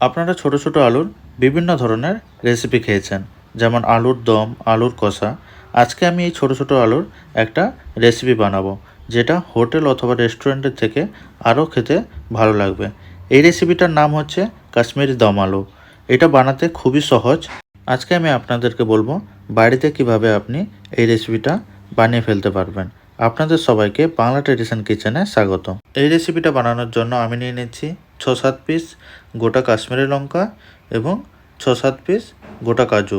আপনারা ছোট ছোট আলুর বিভিন্ন ধরনের রেসিপি খেয়েছেন, যেমন আলুর দম, আলুর কষা। আজকে আমি এই ছোট ছোট আলুর একটা রেসিপি বানাবো, যেটা হোটেল অথবা রেস্টুরেন্টের থেকে আরও খেতে ভালো লাগবে। এই রেসিপিটার নাম হচ্ছে কাশ্মীরি দম আলু। এটা বানাতে খুবই সহজ। আজকে আমি আপনাদেরকে বলব বাড়িতে কীভাবে আপনি এই রেসিপিটা বানিয়ে ফেলতে পারবেন। আপনাদের সবাইকে বাংলা ট্রেডিশন কিচেনে স্বাগত এই রেসিপিটা বানানোর জন্য আমি নিয়ে নিচ্ছি ছ সাত পিস গোটা কাশ্মীরি লঙ্কা এবং ছ সাত পিস গোটা কাজু।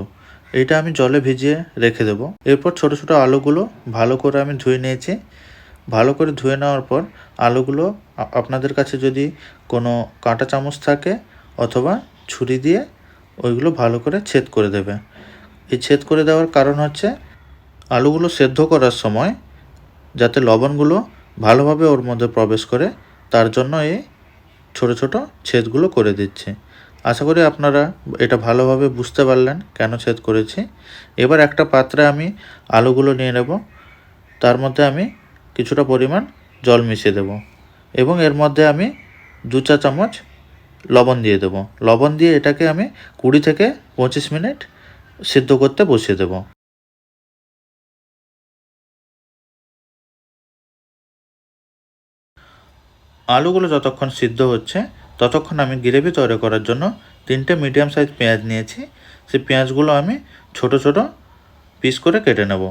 এইটা আমি জলে ভিজিয়ে রেখে দেবো। এরপর ছোট ছোট আলুগুলো ভালো করে আমি ধুয়ে নিয়েছি। ভালো করে ধুয়ে নেওয়ার পর আলুগুলো আপনাদের কাছে যদি কোনো কাঁটা চামচ থাকে অথবা ছুরি দিয়ে ওইগুলো ভালো করে ছেদ করে দেবে। এই ছেদ করে দেওয়ার কারণ হচ্ছে আলুগুলো সেদ্ধ করার সময় যাতে লবণগুলো ভালোভাবে ওর মধ্যে প্রবেশ করে, তার জন্য এই ছোট ছোট ছেদগুলো করে দিচ্ছি। আশা করি আপনারা এটা ভালোভাবে বুঝতে পারলেন কেন ছেদ করেছি। এবার একটা পাত্রে আমি আলুগুলো নিয়ে নেব। তার মধ্যে আমি কিছুটা পরিমাণ জল মিশিয়ে দেব এবং এর মধ্যে আমি দু চা চামচ লবণ দিয়ে দেব। লবণ দিয়ে এটাকে আমি কুড়ি থেকে পঁচিশ মিনিট সিদ্ধ করতে বসিয়ে দেবো। আলুগুলো যতক্ষণ সিদ্ধ হচ্ছে, ততক্ষণ আমি গ্রেভি তৈরি করার জন্য তিনটে মিডিয়াম সাইজ পেঁয়াজ নিয়েছি। সেই পেঁয়াজগুলো আমি ছোট ছোট পিস করে কেটে নেব।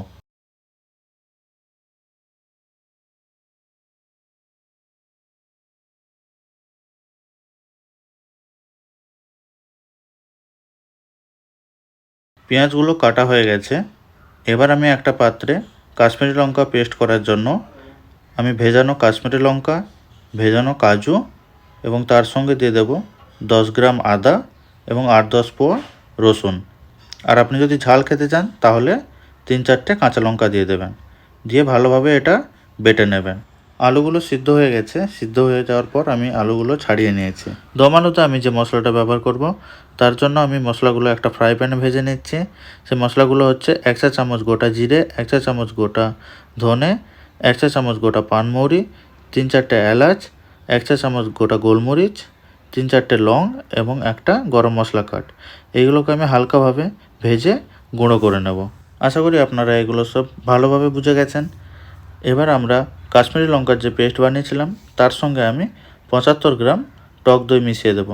পেঁয়াজগুলো কাটা হয়ে গেছে। এবার আমি একটা পাত্রে কাশ্মীরি লঙ্কা পেস্ট করার জন্য আমি ভেজানো কাশ্মীরি লঙ্কা ভেজানো কাজু এবং তার সঙ্গে দিয়ে দেব দশ গ্রাম আদা এবং আট দশ পোয়া রসুন। আর আপনি যদি ঝাল খেতে চান, তাহলে তিন চারটে কাঁচা লঙ্কা দিয়ে দেবেন। দিয়ে ভালোভাবে এটা বেটে নেবেন। আলুগুলো সিদ্ধ হয়ে গেছে। সিদ্ধ হয়ে যাওয়ার পর আমি আলুগুলো ছাড়িয়ে নিয়েছি। দম আমি যে মশলাটা ব্যবহার করব, তার জন্য আমি মশলাগুলো একটা ফ্রাই প্যানে ভেজে নিচ্ছি। সে মশলাগুলো হচ্ছে এক চা চামচ গোটা জিরে, এক চা চামচ গোটা ধনে, এক চা চামচ গোটা পানমৌরি তিন চারটে এলাচ, এক চা চামচ গোটা গোলমরিচ, তিন চারটে লং এবং একটা গরম মশলা কাঠ এইগুলোকে আমি হালকাভাবে ভেজে গুঁড়ো করে নেব। আশা করি আপনারা এগুলো সব ভালোভাবে বুঝে গেছেন। এবার আমরা কাশ্মীরি লঙ্কার যে পেস্ট বানিয়েছিলাম, তার সঙ্গে আমি পঁচাত্তর গ্রাম টক দই মিশিয়ে দেব।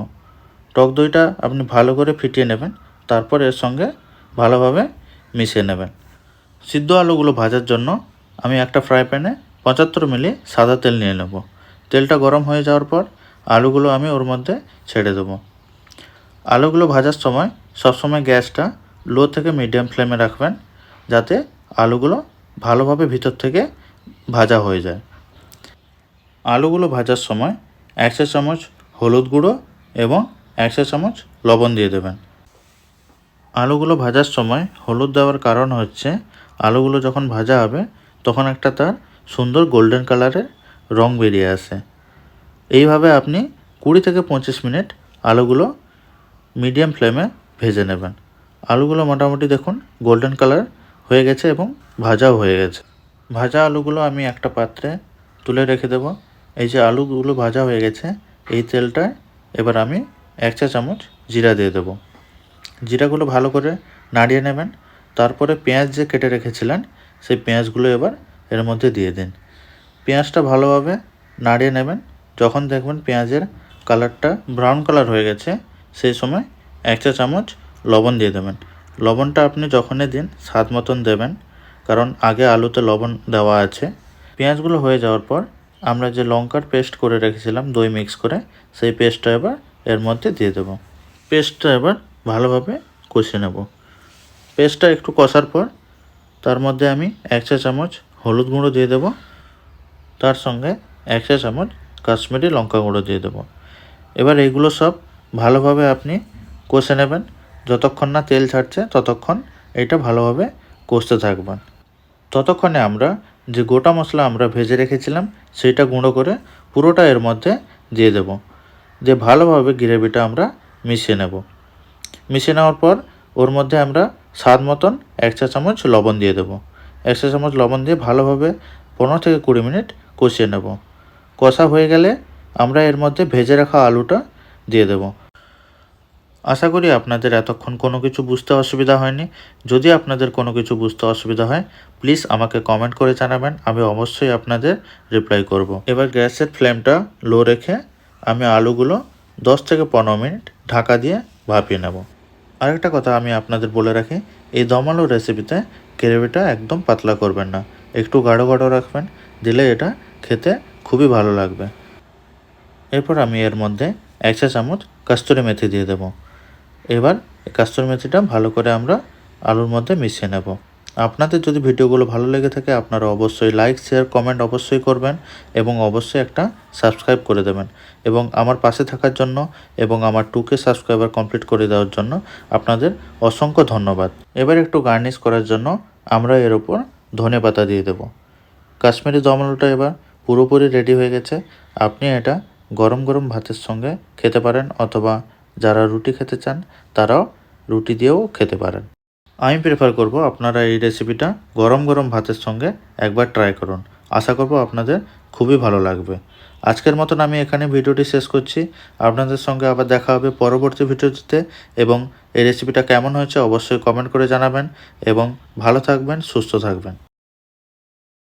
টক দইটা আপনি ভালো করে ফিটিয়ে নেবেন, তারপর এর সঙ্গে ভালোভাবে মিশিয়ে নেবেন। সিদ্ধ আলুগুলো ভাজার জন্য আমি একটা ফ্রাই প্যানে পঁচাত্তর মিলি সাদা তেল নিয়ে নেব। তেলটা গরম হয়ে যাওয়ার পর আলুগুলো আমি ওর মধ্যে ছেড়ে দেবো। আলুগুলো ভাজার সময় সবসময় গ্যাসটা লো থেকে মিডিয়াম ফ্লেমে রাখবেন যাতে আলুগুলো ভালোভাবে ভিতর থেকে ভাজা হয়ে যায়। আলুগুলো ভাজার সময় একশো চামচ হলুদ গুঁড়ো এবং একশো চামচ লবণ দিয়ে দেবেন। আলুগুলো ভাজার সময় হলুদ দেওয়ার কারণ হচ্ছে আলুগুলো যখন ভাজা হবে তখন একটা তার সুন্দর গোল্ডেন কালারের রং বেরিয়ে আসে। এইভাবে আপনি কুড়ি থেকে পঁচিশ মিনিট আলুগুলো মিডিয়াম ফ্লেমে ভেজে নেবেন। আলুগুলো মোটামুটি দেখুন গোল্ডেন কালার হয়ে গেছে এবং ভাজাও হয়ে গেছে। ভাজা আলুগুলো আমি একটা পাত্রে তুলে রেখে দেব। এই যে আলুগুলো ভাজা হয়ে গেছে, এই তেলটায় এবার আমি এক চা চামচ জিরা দিয়ে দেবো। জিরাগুলো ভালো করে নাড়িয়ে নেবেন। তারপরে পেঁয়াজ যে কেটে রেখেছিলেন, সেই পেঁয়াজগুলো এবার এর মধ্যে দিয়ে দিন। পেঁয়াজটা ভালোভাবে নাড়িয়ে নেবেন। যখন দেখবেন পেঁয়াজের কালারটা ব্রাউন কালার হয়ে গেছে, সেই সময় এক চা চামচ লবণ দিয়ে দেবেন। লবণটা আপনি যখনই দিন, স্বাদ মতন দেবেন, কারণ আগে আলুতে লবণ দেওয়া আছে। পেঁয়াজগুলো হয়ে যাওয়ার পর আমরা যে লঙ্কার পেস্ট করে রেখেছিলাম, দই মিক্স করে, সেই পেস্টটা এবার এর মধ্যে দিয়ে দেবো। পেস্টটা এবার ভালোভাবে কষে নেব। পেস্টটা একটু কষার পর তার মধ্যে আমি এক চা চামচ হলুদ গুঁড়ো দিয়ে দেবো। তার সঙ্গে এক চা চামচ কাশ্মীরি লঙ্কা গুঁড়ো দিয়ে দেবো। এবার এইগুলো সব ভালোভাবে আপনি কষে নেবেন। যতক্ষণ না তেল ছাড়ছে ততক্ষণ এটা ভালোভাবে কষতে থাকবেন ততক্ষণে আমরা যে গোটা মশলা আমরা ভেজে রেখেছিলাম সেইটা গুঁড়ো করে পুরোটা এর মধ্যে দিয়ে দেব। যে ভালোভাবে গ্রেভিটা আমরা মিশিয়ে নেব। মিশিয়ে নেওয়ার পর ওর মধ্যে আমরা স্বাদ মতন এক চা চামচ লবণ দিয়ে দেবো। এক চা চামচ লবণ দিয়ে ভালোভাবে পনেরো থেকে কুড়ি মিনিট কষিয়ে নেব। কষা হয়ে গেলে আমরা এর মধ্যে ভেজে রাখা আলুটা দিয়ে দেব। আশা করি আপনাদের এতক্ষণ কোনো কিছু বুঝতে অসুবিধা হয়নি। যদি আপনাদের কোনো কিছু বুঝতে অসুবিধা হয় প্লিজ আমাকে কমেন্ট করে জানাবেন, আমি অবশ্যই আপনাদের রিপ্লাই করব। এবার গ্যাসের ফ্লেমটা লো রেখে আমি আলুগুলো দশ থেকে পনেরো মিনিট ঢাকা দিয়ে ভাপিয়ে নেব। আরেকটা কথা আমি আপনাদের বলে রাখি, এই দমালো রেসিপিতে গ্রেভিটা একদম পাতলা করবেন না। একটু গাঢ় গাঢ় রাখবেন, দিলে এটা খেতে খুবই ভালো লাগবে। এরপর আমি এর মধ্যে এক চা চামচ কাস্তুরি মেথি দিয়ে দেব। এবার কাস্তুরি মেথিটা ভালো করে আমরা আলুর মধ্যে মিশিয়ে নেব। আপনাদের যদি ভিডিওগুলো ভালো লেগে থাকে, আপনারা অবশ্যই লাইক শেয়ার কমেন্ট অবশ্যই করবেন এবং অবশ্যই একটা সাবস্ক্রাইব করে দেবেন। এবং আমার পাশে থাকার জন্য এবং আমার টুকে সাবস্ক্রাইবার কমপ্লিট করে দেওয়ার জন্য আপনাদের অসংখ্য ধন্যবাদ। এবার একটু গার্নিশ করার জন্য আমরা এর ওপর ধনে পাতা দিয়ে দেব। কাশ্মীরি দমলটা এবার পুরোপুরি রেডি হয়ে গেছে। আপনি এটা গরম গরম ভাতের সঙ্গে খেতে পারেন অথবা যারা রুটি খেতে চান, তারাও রুটি দিয়েও খেতে পারেন। আমি প্রেফার করব আপনারা এই রেসিপিটা গরম গরম ভাতের সঙ্গে একবার ট্রাই করুন। আশা করব আপনাদের খুবই ভালো লাগবে। আজকের মতন আমি এখানে ভিডিওটি শেষ করছি। আপনাদের সঙ্গে আবার দেখা হবে পরবর্তী ভিডিওটিতে এবং এই রেসিপিটা কেমন হয়েছে অবশ্যই কমেন্ট করে জানাবেন এবং ভালো থাকবেন সুস্থ থাকবেন।